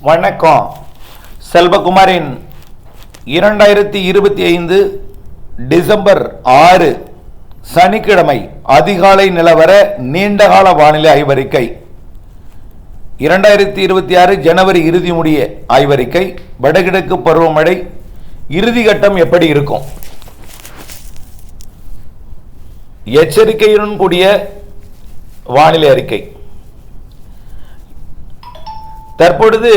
வணக்கம். செல்வகுமாரின் இரண்டாயிரத்தி இருபத்தி ஐந்து டிசம்பர் ஆறு சனிக்கிழமை அதிகாலை நிலவர நீண்டகால வானிலை ஆய்வறிக்கை. இரண்டாயிரத்தி இருபத்தி ஆறு ஜனவரி இறுதி முடிய ஆய்வறிக்கை. வடகிழக்கு பருவமழை இறுதி கட்டம் எப்படி இருக்கும்? எச்சரிக்கையுடன் கூடிய வானிலை அறிக்கை. தற்பொழுது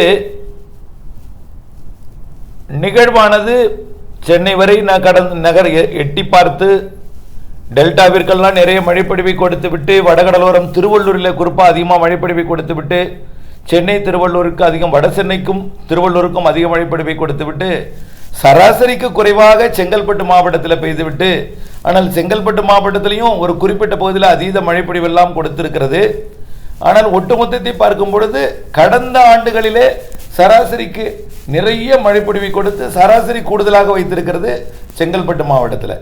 நிகழ்வானது சென்னை வரை நான் கடந்த நகர் எட்டி பார்த்து டெல்டாவிற்கெல்லாம் நிறைய மழைப்பொழிவை கொடுத்து விட்டு வடகடலோரம் திருவள்ளூரில் குறிப்பாக அதிகமாக மழைப்பொழிவை கொடுத்து விட்டு சென்னை திருவள்ளூருக்கு அதிகம் வட சென்னைக்கும் திருவள்ளூருக்கும் அதிக மழைப்பொழிவை கொடுத்து விட்டு சராசரிக்கு குறைவாக செங்கல்பட்டு மாவட்டத்தில் பெய்துவிட்டு ஆனால் செங்கல்பட்டு மாவட்டத்திலையும் ஒரு குறிப்பிட்ட பகுதியில் அதீத மழைப்பொழிவெல்லாம் கொடுத்திருக்கிறது. ஆனால் ஒட்டுமொத்தத்தை பார்க்கும் பொழுது கடந்த ஆண்டுகளிலே சராசரிக்கு நிறைய மழைப்பொழிவை கொடுத்து சராசரி கூடுதலாக வைத்திருக்கிறது செங்கல்பட்டு மாவட்டத்தில்.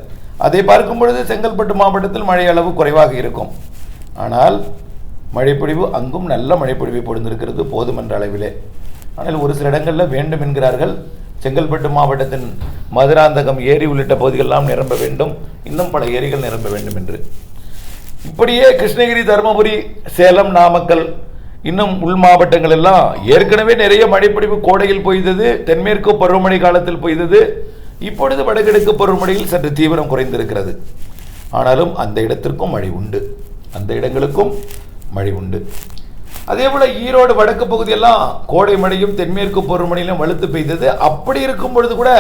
அதை பார்க்கும் பொழுது செங்கல்பட்டு மாவட்டத்தில் மழை அளவு குறைவாக இருக்கும். ஆனால் மழைப்பொழிவு அங்கும் நல்ல மழைப்பொழிவை பொழிந்திருக்கிறது போதுமென்ற அளவிலே. ஆனால் ஒரு சில இடங்களில் வேண்டும் என்கிறார்கள். செங்கல்பட்டு மாவட்டத்தின் மதுராந்தகம் ஏரி உள்ளிட்ட பகுதிகளெல்லாம் நிரம்ப வேண்டும். இன்னும் பல ஏரிகள் நிரம்ப வேண்டும் என்று. இப்படியே கிருஷ்ணகிரி தருமபுரி சேலம் நாமக்கல் இன்னும் உள் மாவட்டங்கள் எல்லாம் ஏற்கனவே நிறைய மழைப்பிடிப்பு கோடையில் பொய்தது தென்மேற்கு பருவமழை காலத்தில் பொய்தது இப்பொழுது வடகிழக்கு பருவமழையில் சற்று தீவிரம் குறைந்திருக்கிறது. ஆனாலும் அந்த இடத்திற்கும் மழை உண்டு. அந்த இடங்களுக்கும் மழை உண்டு. அதேபோல் ஈரோடு வடக்கு பகுதியெல்லாம் கோடை மழையும் தென்மேற்கு பருவமழையிலும் வலுத்து பெய்தது. அப்படி இருக்கும் பொழுது கூட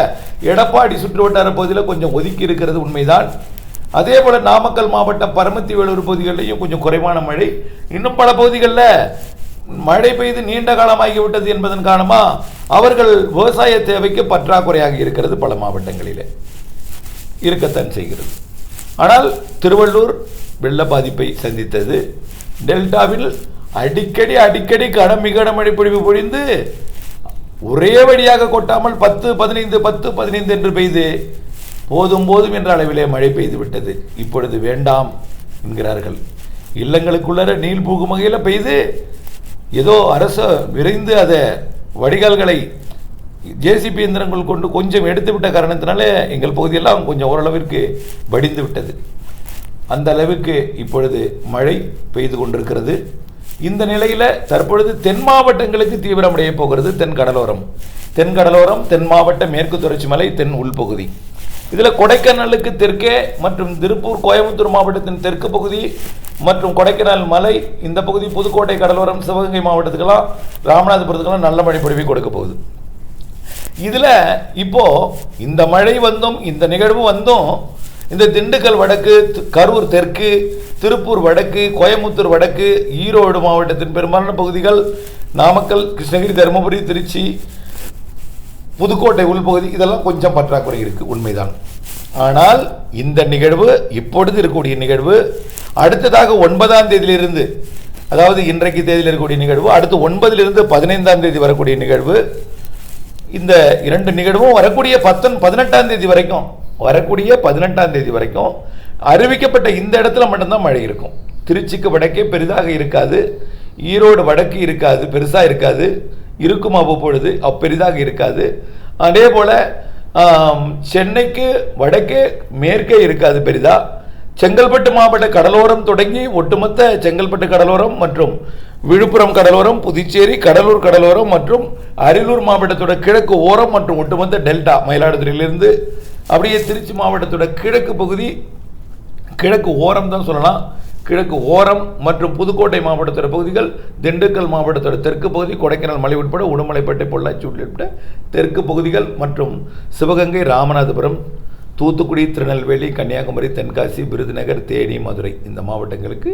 எடப்பாடி சுற்று வட்டார பகுதியில் கொஞ்சம் ஒதுக்கி இருக்கிறது உண்மைதான். அதே போல் நாமக்கல் மாவட்டம் பரமத்தி வேலூர் பகுதிகளிலையும் கொஞ்சம் குறைவான மழை. இன்னும் பல பகுதிகளில் மழை பெய்து நீண்ட காலமாகிவிட்டது என்பதன் காரணமாக அவர்கள் விவசாய தேவைக்கு பற்றாக்குறையாக இருக்கிறது பல மாவட்டங்களில். இருக்கத்தான் செய்கிறது. ஆனால் திருவள்ளூர் வெள்ள பாதிப்பை சந்தித்தது. டெல்டாவில் அடிக்கடி அடிக்கடி கனமிகுன மழை பொழிவு பொழிந்து ஒரே வழியாக கொட்டாமல் பத்து பதினைந்து பத்து பதினைந்து என்று பெய்து போதும் போதும் என்ற அளவிலே மழை பெய்து விட்டது இப்பொழுது வேண்டாம் என்கிறார்கள். இல்லங்களுக்குள்ளர நீள் பூகும் வகையில் பெய்து ஏதோ அரசு விரைந்து அதை வடிகால்களை ஜேசிபி இயந்திரங்கள் கொண்டு கொஞ்சம் எடுத்து விட்ட காரணத்தினால எங்கள் பகுதியெல்லாம் கொஞ்சம் ஓரளவிற்கு வடிந்து விட்டது அந்த அளவுக்கு இப்பொழுது மழை பெய்து கொண்டிருக்கிறது. இந்த நிலையில் தற்பொழுது தென் மாவட்டங்களுக்கு தீவிரமடைய போகிறது தென் கடலோரம். தென் கடலோரம் தென் மாவட்ட மேற்கு தொடர்ச்சி மலை தென் உள்பகுதி. இதில் கொடைக்கானலுக்கு தெற்கே மற்றும் திருப்பூர் கோயம்புத்தூர் மாவட்டத்தின் தெற்கு பகுதி மற்றும் கொடைக்கானல் மலை இந்த பகுதி புதுக்கோட்டை கடலோரம் சிவகங்கை மாவட்டத்துக்கெல்லாம் ராமநாதபுரத்துக்கெல்லாம் நல்ல மழை பொழிவை கொடுக்க போகுது. இதில் இப்போது இந்த மழை வந்தும் இந்த நிகழ்வு வந்தும் இந்த திண்டுக்கல் வடக்கு கரூர் தெற்கு திருப்பூர் வடக்கு கோயம்புத்தூர் வடக்கு ஈரோடு மாவட்டத்தின் பெரும்பாலான பகுதிகள் நாமக்கல் கிருஷ்ணகிரி தருமபுரி திருச்சி புதுக்கோட்டை உள்பகுதி இதெல்லாம் கொஞ்சம் பற்றாக்குறை இருக்கு உண்மைதான். ஆனால் இந்த நிகழ்வு இப்பொழுது இருக்கக்கூடிய நிகழ்வு அடுத்ததாக ஒன்பதாம் தேதியிலிருந்து அதாவது இன்றைக்கு தேதியில் இருக்கக்கூடிய நிகழ்வு அடுத்து ஒன்பதிலிருந்து பதினைந்தாம் தேதி வரக்கூடிய நிகழ்வு இந்த இரண்டு நிகழ்வும் வரக்கூடிய பத்தொன் பதினெட்டாம் தேதி வரைக்கும் வரக்கூடிய பதினெட்டாம் தேதி வரைக்கும் அறிவிக்கப்பட்ட இந்த இடத்துல மட்டும்தான் மழை இருக்கும். திருச்சிக்கு வடக்கே பெரிதாக இருக்காது ஈரோடு வடக்கு இருக்காது பெருசாக இருக்காது. இருக்கும் அவ்வப்பொழுது அப்பெரிதாக இருக்காது. அதே போல் சென்னைக்கு வடக்கே மேற்கே இருக்காது பெரிதாக செங்கல்பட்டு மாவட்ட கடலோரம் தொடங்கி ஒட்டுமொத்த செங்கல்பட்டு கடலோரம் மற்றும் விழுப்புரம் கடலோரம் புதுச்சேரி கடலூர் கடலோரம் மற்றும் அரியலூர் மாவட்டத்தோட கிழக்கு ஓரம் மற்றும் ஒட்டுமொத்த டெல்டா மயிலாடுதுறையிலிருந்து அப்படியே திருச்சி மாவட்டத்தோட கிழக்கு பகுதி கிழக்கு ஓரம் தான் சொல்லலாம். கிழக்கு ஓரம் மற்றும் புதுக்கோட்டை மாவட்டத்தோட பகுதிகள் திண்டுக்கல் மாவட்டத்தோட தெற்கு பகுதி கொடைக்கானல் மலை உட்பட உடுமலைப்பேட்டை பொள்ளாச்சி உள்ளிட்ட தெற்கு பகுதிகள் மற்றும் சிவகங்கை ராமநாதபுரம் தூத்துக்குடி திருநெல்வேலி கன்னியாகுமரி தென்காசி விருதுநகர் தேனி மதுரை இந்த மாவட்டங்களுக்கு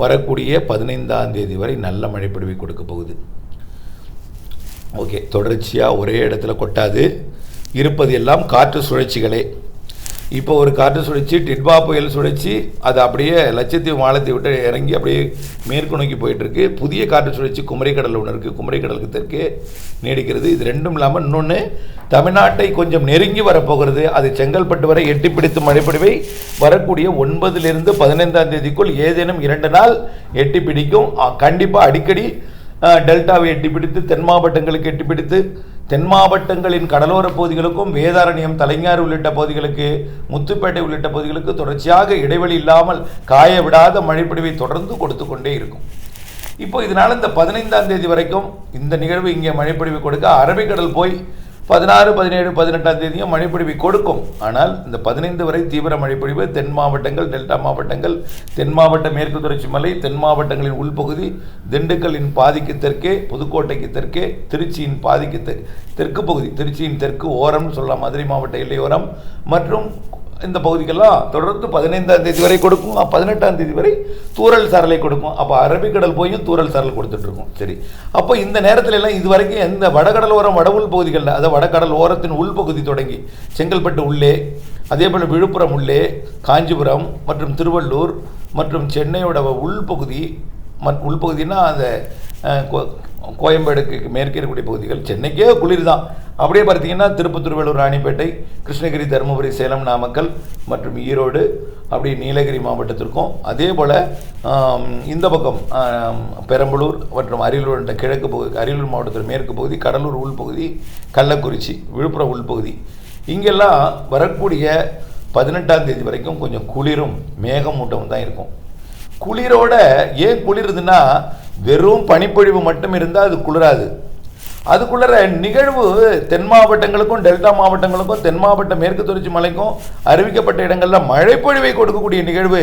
வரக்கூடிய பதினைந்தாம் தேதி வரை நல்ல மழை பொழிவை கொடுக்க போகுது. ஓகே தொடர்ச்சியாக ஒரே இடத்துல கொட்டாது. இருப்பது எல்லாம் காற்று சுழற்சிகளே. இப்போ ஒரு காற்று சுழற்சி டிட்பா புயல் சுழற்சி அது அப்படியே லட்சத்தீவு மாலத்தை விட்டு இறங்கி அப்படியே மேற்கு நோக்கி போயிட்டுருக்கு. புதிய காற்று சுழற்சி குமரிக்கடல் ஒன்று இருக்குது குமரிக்கடலுக்கு தெற்கே நீடிக்கிறது. இது ரெண்டும் இல்லாமல் இன்னொன்று தமிழ்நாட்டை கொஞ்சம் நெருங்கி வரப்போகிறது. அது செங்கல்பட்டு வரை எட்டி பிடித்து மழைப்பொழிவை வரக்கூடிய ஒன்பதிலிருந்து பதினைந்தாம் தேதிக்குள் ஏதேனும் இரண்டு நாள் எட்டி பிடிக்கும். கண்டிப்பாக அடிக்கடி டெல்டாவை எட்டி பிடித்து தென் மாவட்டங்களுக்கு எட்டி பிடித்து தென் மாவட்டங்களின் கடலோர பகுதிகளுக்கும் வேதாரண்யம் தலைஞாறு உள்ளிட்ட பகுதிகளுக்கு முத்துப்பேட்டை உள்ளிட்ட பகுதிகளுக்கு தொடர்ச்சியாக இடைவெளி இல்லாமல் காய விடாத மழைப்பொழிவை தொடர்ந்து கொடுத்து கொண்டே இருக்கும். இப்போ இதனால் இந்த பதினைந்தாம் தேதி வரைக்கும் இந்த நிகழ்வு இங்கே மழைப்பொழிவு கொடுக்க அரபிக்கடல் போய் பதினாறு பதினேழு பதினெட்டாம் தேதியும் மழைப்பொழிவை கொடுக்கும். ஆனால் இந்த பதினைந்து வரை தீவிர மழைப்பொழிவு தென் மாவட்டங்கள் டெல்டா மாவட்டங்கள் தென் மாவட்ட மேற்கு தொடர்ச்சி மலை தென் மாவட்டங்களின் உள்பகுதி திண்டுக்கல்லின் பாதிக்கு தெற்கே புதுக்கோட்டைக்கு தெற்கே திருச்சியின் பாதிக்கு தெற்கு பகுதி திருச்சியின் தெற்கு ஓரம்னு சொல்லலாம் மதுரை மாவட்ட எல்லையோரம் மற்றும் இந்த பகுதிக்கெல்லாம் தொடர்ந்து பதினைந்தாம் தேதி வரை கொடுக்கும். பதினெட்டாம் தேதி வரை தூரல் சாரலை கொடுக்கும். அப்போ அரபிக்கடல் போயும் தூரல் சாரல் கொடுத்துட்ருக்கும் சரி. அப்போ இந்த நேரத்தில் எல்லாம் இது வரைக்கும் எந்த வடகடல் ஓரம் வட உள் பகுதிகளில் அதாவது வடகடல் ஓரத்தின் உள்பகுதி தொடங்கி செங்கல்பட்டு உள்ளே அதே போல் விழுப்புரம் உள்ளே காஞ்சிபுரம் மற்றும் திருவள்ளூர் மற்றும் சென்னையோட உள்பகுதி மற் உள்பகுதினா அந்த கோ- கோயம்பேடுக்கு மேற்கே இருக்கக்கூடிய பகுதிகள் சென்னைக்கே குளிர் தான் அப்படியே பார்த்தீங்கன்னா திருப்பத்தூர் வேலூர் ராணிப்பேட்டை கிருஷ்ணகிரி தருமபுரி சேலம் நாமக்கல் மற்றும் ஈரோடு அப்படி நீலகிரி மாவட்டத்திற்கும். அதே போல் இந்த பக்கம் பெரம்பலூர் மற்றும் அரியலூர் என்ற கிழக்கு பகுதி அரியலூர் மாவட்டத்தில் மேற்கு பகுதி கடலூர் உள்பகுதி கள்ளக்குறிச்சி விழுப்புரம் உள்பகுதி இங்கெல்லாம் வரக்கூடிய பதினெட்டாம் தேதி வரைக்கும் கொஞ்சம் குளிரும் மேகமூட்டமும் தான் இருக்கும். குளிரோட ஏன் குளிருதுன்னா வெறும் பனிப்பொழிவு மட்டும் இருந்தால் அது குளிராது. அதுக்குள்ளற நிகழ்வு தென் மாவட்டங்களுக்கும் டெல்டா மாவட்டங்களுக்கும் தென் மாவட்ட மேற்கு தொடர்ச்சி மலைக்கும் அறிவிக்கப்பட்ட இடங்களில் மழைப்பொழிவை கொடுக்கக்கூடிய நிகழ்வு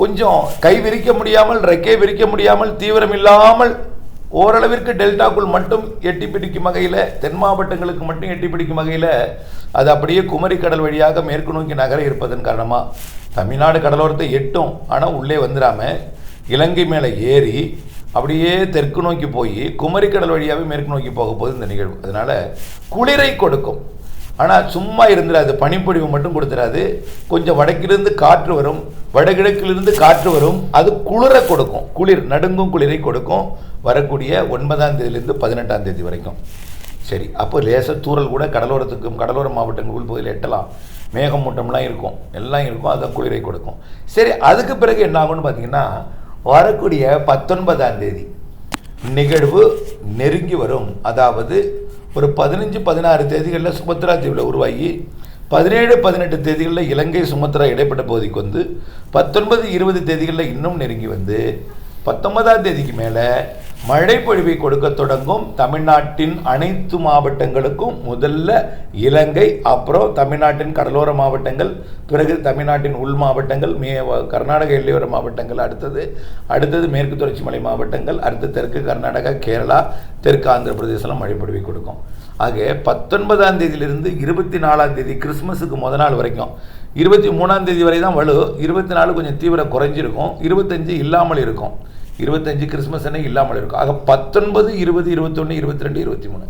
கொஞ்சம் கை விரிக்க முடியாமல் ரெக்கை விரிக்க முடியாமல் தீவிரம் இல்லாமல் ஓரளவிற்கு டெல்டாக்குள் மட்டும் எட்டி பிடிக்கும் வகையில் தென் மாவட்டங்களுக்கு மட்டும் எட்டி பிடிக்கும் வகையில் அது அப்படியே குமரி கடல் வழியாக மேற்கு நோக்கி நகர இருப்பதன் காரணமாக தமிழ்நாடு கடலோரத்தை எட்டும். ஆனால் உள்ளே வந்துடாமல் இலங்கை மேலே ஏறி அப்படியே தெற்கு நோக்கி போய் குமரி கடல் வழியாகவே மேற்கு நோக்கி போக போகுது இந்த நிகழ்வு. அதனால் குளிரை கொடுக்கும். ஆனால் சும்மா இருந்துடாது பனிப்பொழிவு மட்டும் கொடுத்துடாது கொஞ்சம் வடக்கிலிருந்து காற்று வரும். வடகிழக்கிலிருந்து காற்று வரும். அது குளிரை கொடுக்கும். குளிர் நடுங்கும் குளிரை கொடுக்கும். வரக்கூடிய ஒன்பதாம் தேதியிலிருந்து பதினெட்டாம் தேதி வரைக்கும். சரி அப்போ லேச தூரல் கூட கடலோரத்துக்கும் கடலோர மாவட்டங்கள் உள்பகுதியில் எட்டலாம். மேகமூட்டம்லாம் இருக்கும். எல்லாம் இருக்கும். அதுதான் குளிரை கொடுக்கும். சரி அதுக்கு பிறகு என்ன ஆகும்னு பார்த்தீங்கன்னா வரக்கூடிய பத்தொன்பதாம் தேதி நிகழ்வு நெருங்கி வரும். அதாவது ஒரு பதினஞ்சு பதினாறு தேதிகளில் சுமத்ரா தீவில் உருவாகி பதினேழு பதினெட்டு தேதிகளில் இலங்கை சுமத்ரா இடைப்பட்ட பகுதிக்கு வந்து பத்தொன்பது இருபது தேதிகளில் இன்னும் நெருங்கி வந்து பத்தொன்பதாம் தேதிக்கு மேலே மழை பொழிவை கொடுக்க தொடங்கும் தமிழ்நாட்டின் அனைத்து மாவட்டங்களுக்கும் முதல்ல இலங்கை அப்புறம் தமிழ்நாட்டின் கடலோர மாவட்டங்கள் பிறகு தமிழ்நாட்டின் உள் மாவட்டங்கள் மே கர்நாடக எல்லையோர மாவட்டங்கள் அடுத்தது அடுத்தது மேற்கு தொடர்ச்சி மலை மாவட்டங்கள் அடுத்து தெற்கு கர்நாடகா கேரளா தெற்கு ஆந்திர பிரதேசம்லாம் மழை பொழிவை கொடுக்கும். ஆக பத்தொன்பதாம் தேதியிலிருந்து இருபத்தி நாலாம் தேதி கிறிஸ்மஸுக்கு முத நாள் வரைக்கும். இருபத்தி மூணாம் தேதி வரை தான் வலு இருபத்தி நாலு கொஞ்சம் தீவிரம் குறைஞ்சிருக்கும் இருபத்தஞ்சு இல்லாமல் இருக்கும். இருபத்தஞ்சு கிறிஸ்மஸ் அன்னைக்கு இல்லாமல் இருக்கும். ஆக பத்தொன்பது இருபது இருபத்தொன்று இருபத்தி ரெண்டு இருபத்தி மூணு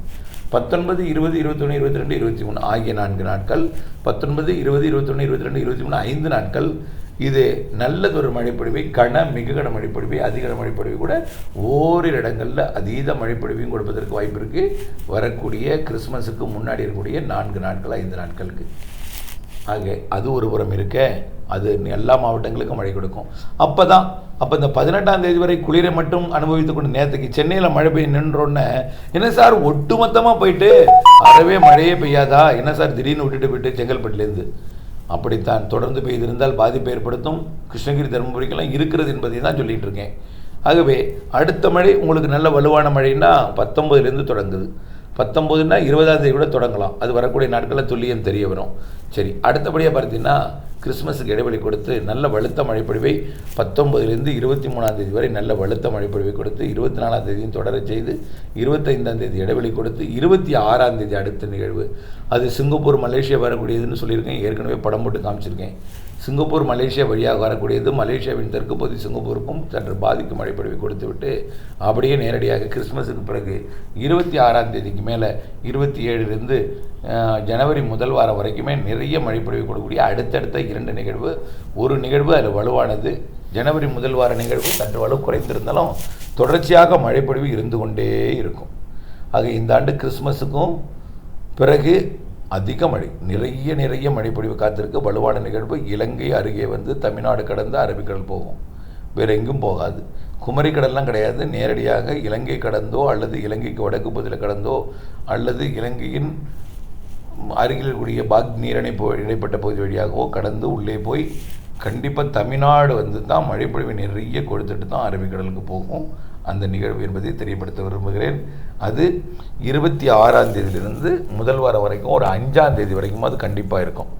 பத்தொன்பது இருபது இருபத்தொன்று இருபத்தி ரெண்டு இருபத்தி மூணு ஆகிய நான்கு நாட்கள் பத்தொன்பது இருபது இருபத்தொன்று இருபத்தி ரெண்டு இருபத்தி மூணு ஐந்து நாட்கள் இது நல்லதொரு மழைப்பொழிவை கன மிக கன மழைப்பொழிவை அதிக மழைப்பொழிவை கூட ஓரிரு இடங்களில் அதீத மழைப்பொழிவையும் கொடுப்பதற்கு வாய்ப்பு இருக்குது வரக்கூடிய கிறிஸ்மஸுக்கு முன்னாடி இருக்கக்கூடிய நான்கு நாட்கள் ஐந்து நாட்களுக்கு. ஆக அது ஒரு புறம் இருக்க அது எல்லா மாவட்டங்களுக்கும் மழை கொடுக்கும். அப்போ தான் அப்போ இந்த பதினெட்டாம் தேதி வரை குளிரை மட்டும் அனுபவித்து கொண்டு நேரத்துக்கு சென்னையில் மழை பெய்ய நின்றோன்னே என்ன சார் ஒட்டுமொத்தமாக போயிட்டு அறவே மழையே பெய்யாதா? என்ன சார் திடீர்னு விட்டுட்டு போயிட்டு செங்கல்பட்டுலேருந்து? அப்படித்தான் தொடர்ந்து பெய்திருந்தால் பாதிப்பு ஏற்படுத்தும். கிருஷ்ணகிரி தருமபுரிக்கெல்லாம் இருக்கிறது என்பதை தான் சொல்லிகிட்டு இருக்கேன். ஆகவே அடுத்த மழை உங்களுக்கு நல்ல வலுவான மழைன்னா பத்தொம்பதுலேருந்து தொடங்குது. பத்தொம்போதுன்னா இருபதாம் தேதி கூட தொடங்கலாம். அது வரக்கூடிய நாட்களில் துல்லியம் தெரிய வரும். சரி அடுத்தபடியாக பார்த்தீங்கன்னா கிறிஸ்மஸுக்கு இடைவெளி கொடுத்து நல்ல வலுத்த மழைப்பொழிவை பத்தொம்பதுலேருந்து இருபத்தி மூணாம் தேதி வரை நல்ல வலுத்த மழைப்பொழிவை கொடுத்து இருபத்தி நாலாம் தேதியும் தொடரச் செய்து இருபத்தைந்தாம் தேதி இடைவெளி கொடுத்து இருபத்தி ஆறாம் தேதி அடுத்த நிகழ்வு. அது சிங்கப்பூர் மலேசியா வரக்கூடியதுன்னு சொல்லியிருக்கேன். ஏற்கனவே படம் போட்டு காமிச்சிருக்கேன். சிங்கப்பூர் மலேசியா வழியாக வரக்கூடியது மலேசியாவின் தெற்கு பகுதி சிங்கப்பூருக்கும் சற்று பாதிக்கும் மழைப்பொழிவை கொடுத்துவிட்டு அப்படியே நேரடியாக கிறிஸ்மஸுக்கு பிறகு இருபத்தி ஆறாம் தேதிக்கு மேலே இருபத்தி ஏழுலேருந்து ஜனவரி முதல் வாரம் வரைக்குமே நிறைய மழைப்பொழிவு கொடுக்கக்கூடிய அடுத்தடுத்த இரண்டு நிகழ்வு. ஒரு நிகழ்வு அதில் வலுவானது. ஜனவரி முதல் வார நிகழ்வு சற்று வலு குறைந்திருந்தாலும் தொடர்ச்சியாக மழைப்பொழிவு இருந்து கொண்டே இருக்கும். ஆக இந்த ஆண்டு கிறிஸ்மஸுக்கும் பிறகு அதிக மழை நிறைய நிறைய மழைப்பொழிவு காத்திருக்கு. வலுவான நிகழ்வு இலங்கை அருகே வந்து தமிழ்நாடு கடந்து அரபிக்கடல் போகும். வேறு எங்கும் போகாது. குமரி கடல்லாம் கிடையாது. நேரடியாக இலங்கை கடந்தோ அல்லது இலங்கைக்கு வடக்கு பகுதியில் கடந்தோ அல்லது இலங்கையின் அருகில் இருக்கக்கூடிய பாக் நீரிணைப்பு இடைப்பட்ட பகுதி வழியாகவோ கடந்து உள்ளே போய் கண்டிப்பாக தமிழ்நாடு வந்து தான் மழைப்பொழிவு நிறைய கொடுத்துட்டு தான் அரபிக்கடலுக்கு போகும். அந்த நிகழ்வு என்பதை தெரியப்படுத்த விரும்புகிறேன். அது இருபத்தி ஆறாம் தேதியிலிருந்து முதல் வாரம் வரைக்கும் ஒரு அஞ்சாம் தேதி வரைக்கும் அது கண்டிப்பாக இருக்கும்.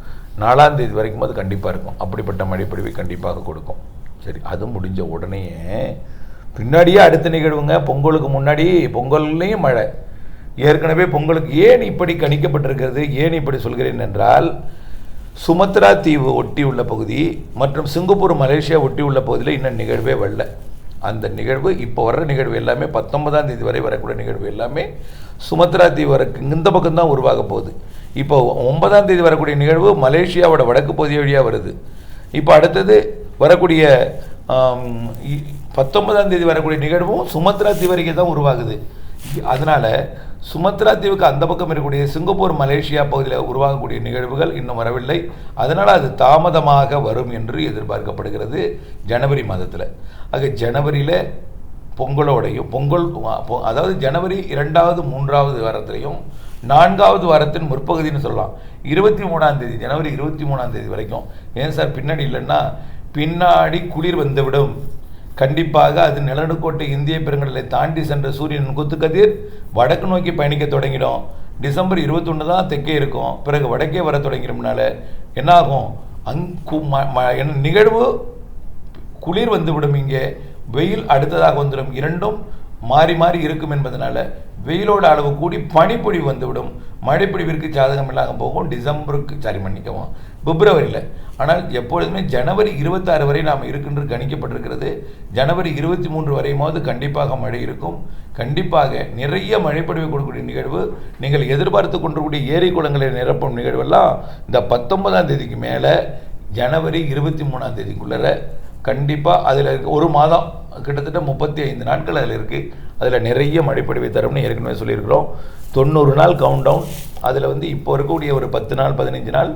நாலாம் தேதி வரைக்கும் அது கண்டிப்பாக இருக்கும். அப்படிப்பட்ட மழைப்பொழிவை கண்டிப்பாக கொடுக்கும். சரி அது முடிஞ்ச உடனே பின்னாடியே அடுத்த நிகழ்வுங்க. பொங்கலுக்கு முன்னாடி பொங்கல்லையும் மழை. ஏற்கனவே பொங்கலுக்கு ஏன் இப்படி கணிக்கப்பட்டிருக்கிறது? ஏன் இப்படி சொல்கிறேன் என்றால் சுமத்ரா தீவு ஒட்டி உள்ள பகுதி மற்றும் சிங்கப்பூர் மலேசியா ஒட்டி உள்ள பகுதியில் இன்னும் நிகழ்வே வரல. அந்த நிகழ்வு இப்போ வர்ற நிகழ்வு எல்லாமே பத்தொன்பதாம் தேதி வரை வரக்கூடிய நிகழ்வு எல்லாமே சுமத்ரா தீவு வரைக்கும் இந்த பக்கம்தான் உருவாக போகுது. இப்போ ஒன்பதாம் தேதி வரக்கூடிய நிகழ்வு மலேசியாவோட வடக்கு பகுதி வழியாக வருது. இப்போ அடுத்தது வரக்கூடிய பத்தொன்பதாம் தேதி வரக்கூடிய நிகழ்வும் சுமத்ரா தீவு வரைக்கும் தான் உருவாகுது. அதனால் சுமத்ரா தீவுக்கு அந்த பக்கம் இருக்கக்கூடிய சிங்கப்பூர் மலேசியா பகுதியில் உருவாகக்கூடிய நிகழ்வுகள் இன்னும் வரவில்லை. அதனால் அது தாமதமாக வரும் என்று எதிர்பார்க்கப்படுகிறது ஜனவரி மாதத்தில். ஆக ஜனவரியில் பொங்கலோடையும் பொங்கல் அதாவது ஜனவரி இரண்டாவது மூன்றாவது வாரத்திலையும் நான்காவது வாரத்தின் முற்பகுதின்னு சொல்லலாம். இருபத்தி மூணாம் தேதி ஜனவரி இருபத்தி மூணாம் தேதி வரைக்கும். ஏன் சார் பின்னாடி இல்லைன்னா பின்னாடி குளிர் வந்துவிடும். கண்டிப்பாக அது நிலநடுக்கோட்டை இந்திய பெருங்கடலை தாண்டி சென்ற சூரியன் குத்துக்கதிர் வடக்கு நோக்கி பயணிக்க தொடங்கிடும். டிசம்பர் இருபத்தொன்று தான் தெற்கே இருக்கும். பிறகு வடக்கே வர தொடங்கிடும்னால என்னாகும்? அங்கு ம- ம- நிகழ்வு குளிர் வந்துவிடும் இங்கே. வெயில் அடுத்ததாக வந்துடும் இரண்டும் மாறி மாறி இருக்கும் என்பதனால வெயிலோட அளவு கூடி பனிப்பொழிவு வந்துவிடும். மழைப்பொழிவிற்கு சாதகம் இல்லாமல் போகும். டிசம்பருக்கு சரி மன்னிக்கவும். பிப்ரவரியில் ஆனால் எப்பொழுதுமே ஜனவரி இருபத்தாறு வரை நாம் இருக்கின்ற கணிக்கப்பட்டிருக்கிறது. ஜனவரி இருபத்தி மூன்று வரையுமாவது கண்டிப்பாக மழை இருக்கும். கண்டிப்பாக நிறைய மழைப்பொழிவு கொடுக்கக்கூடிய நிகழ்வு நீங்கள் எதிர்பார்த்து கொண்டிருக்கூடிய ஏரி குளங்களை நிரப்பும் நிகழ்வெல்லாம் இந்த பத்தொன்பதாம் தேதிக்கு மேலே ஜனவரி இருபத்தி மூணாம் தேதிக்குள்ளே கண்டிப்பாக அதில் இருக்க. ஒரு மாதம் கிட்டத்தட்ட முப்பத்தி ஐந்து நாட்கள் அதில் இருக்குது அதில் நிறைய மழைப்பொழிவை தரும்னு ஏற்கனவே சொல்லியிருக்கிறோம். தொண்ணூறு நாள் கவுண்ட் டவுன் அதில் வந்து இப்போ இருக்கக்கூடிய ஒரு பத்து நாள் பதினஞ்சு நாள்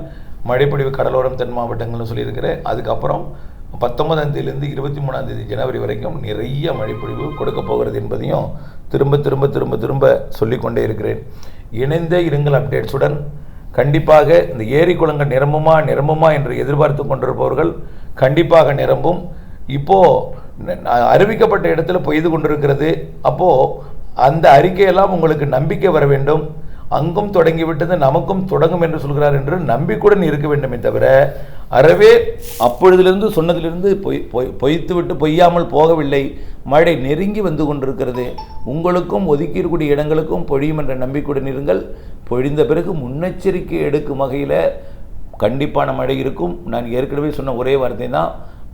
மழைப்பொழிவு கடலோரம் தென் மாவட்டங்கள்னு சொல்லியிருக்கிறேன் அதுக்கப்புறம் பத்தொன்பதாந்தேதியிலேருந்து இருபத்தி மூணாந்தேதி ஜனவரி வரைக்கும் நிறைய மழைப்பொழிவு கொடுக்க போகிறது என்பதையும் திரும்ப திரும்ப திரும்ப திரும்ப சொல்லிக்கொண்டே இருக்கிறேன். இணைந்தே இருங்கள் அப்டேட்ஸுடன். கண்டிப்பாக இந்த ஏரி குளங்கள் நிரம்புமா நிரம்புமா என்று எதிர்பார்த்து கொண்டிருப்பவர்கள் கண்டிப்பாக நிரம்பும். இப்போ அறிவிக்கப்பட்ட இடத்துல பெய்து கொண்டிருக்கிறது. அப்போது அந்த அறிக்கையெல்லாம் உங்களுக்கு நம்பிக்கை வர வேண்டும். அங்கும் தொடங்கிவிட்டது நமக்கும் தொடங்கும் என்று சொல்கிறார் என்று நம்பிக்கையுடன் இருக்க வேண்டுமே தவிர அறவே அப்பொழுதிலிருந்து சொன்னதிலிருந்து பொய் பொய் பொய்த்து விட்டு பொய்யாமல் போகவில்லை. மழை நெருங்கி வந்து கொண்டிருக்கிறது. உங்களுக்கும் ஒதுக்கியிருக்கூடிய இடங்களுக்கும் பொழியும் என்ற நம்பிக்கையுடன் இருங்கள். பொழிந்த பிறகு முன்னெச்சரிக்கை எடுக்கும் வகையில் கண்டிப்பான மழை இருக்கும். நான் ஏற்கனவே சொன்ன ஒரே வார்த்தை தான்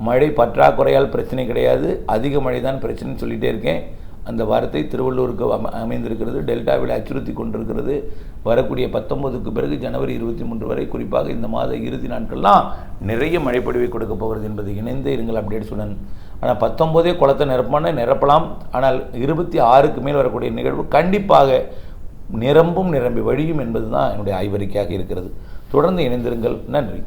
மழை பற்றாக்குறையால் பிரச்சனை கிடையாது. அதிக மழை தான் பிரச்சனைன்னு சொல்லிகிட்டே இருக்கேன். அந்த வார்த்தை திருவள்ளூருக்கு அம- அமைந்திருக்கிறது. டெல்டாவில் அச்சுறுத்தி கொண்டிருக்கிறது. வரக்கூடிய பத்தொன்பதுக்கு பிறகு ஜனவரி இருபத்தி மூன்று வரை குறிப்பாக இந்த மாத இறுதி நாட்கள்லாம் நிறைய மழைப்பொழிவை கொடுக்க போகிறது என்பது இணைந்தே இருங்கள் அப்டேட்ஸுடன் ஆனால் பத்தொம்போதே குளத்தை நிரப்பான நிரப்பலாம். ஆனால் இருபத்தி ஆறுக்கு மேல் வரக்கூடிய நிகழ்வு கண்டிப்பாக நிரம்பும் நிரம்பி வழியும் என்பது தான் என்னுடைய ஆய்வறிக்கையாக இருக்கிறது. தொடர்ந்து இணைந்திருங்கள். நன்றி.